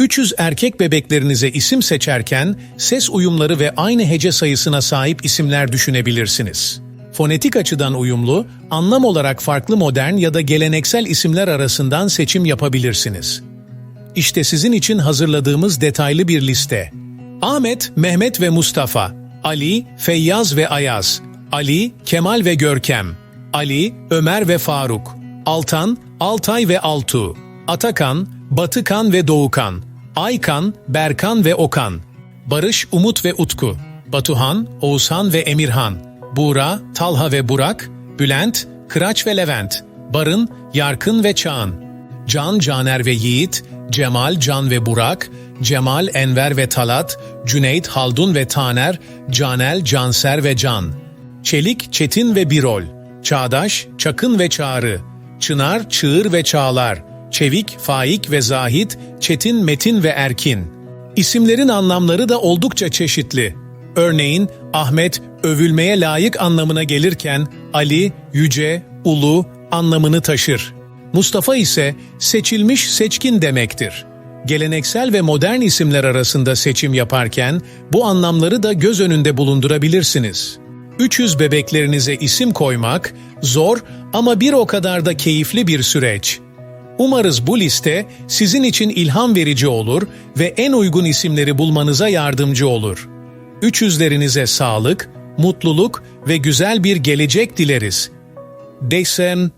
300 erkek bebeklerinize isim seçerken ses uyumları ve aynı hece sayısına sahip isimler düşünebilirsiniz. Fonetik açıdan uyumlu, anlam olarak farklı modern ya da geleneksel isimler arasından seçim yapabilirsiniz. İşte sizin için hazırladığımız detaylı bir liste. Ahmet, Mehmet ve Mustafa, Ali, Feyyaz ve Ayaz, Ali, Kemal ve Görkem, Ali, Ömer ve Faruk, Altan, Altay ve Altu, Atakan, Batıkan ve Doğukan, Aykan, Berkan ve Okan, Barış, Umut ve Utku, Batuhan, Oğuzhan ve Emirhan, Buğra, Talha ve Burak, Bülent, Kıraç ve Levent, Barın, Yarkın ve Çağan, Can, Caner ve Yiğit, Cemal, Can ve Burak, Cemal, Enver ve Talat, Cüneyt, Haldun ve Taner, Canel, Canser ve Can, Çelik, Çetin ve Birol, Çağdaş, Çakın ve Çağrı, Çınar, Çığır ve Çağlar, Çevik, Faik ve Zahit, Çetin, Metin ve Erkin. İsimlerin anlamları da oldukça çeşitli. Örneğin Ahmet övülmeye layık anlamına gelirken Ali, yüce, ulu anlamını taşır. Mustafa ise seçilmiş seçkin demektir. Geleneksel ve modern isimler arasında seçim yaparken bu anlamları da göz önünde bulundurabilirsiniz. 300 bebeklerinize isim koymak zor ama bir o kadar da keyifli bir süreç. Umarız bu liste sizin için ilham verici olur ve en uygun isimleri bulmanıza yardımcı olur. 300'lerinize sağlık, mutluluk ve güzel bir gelecek dileriz. Desen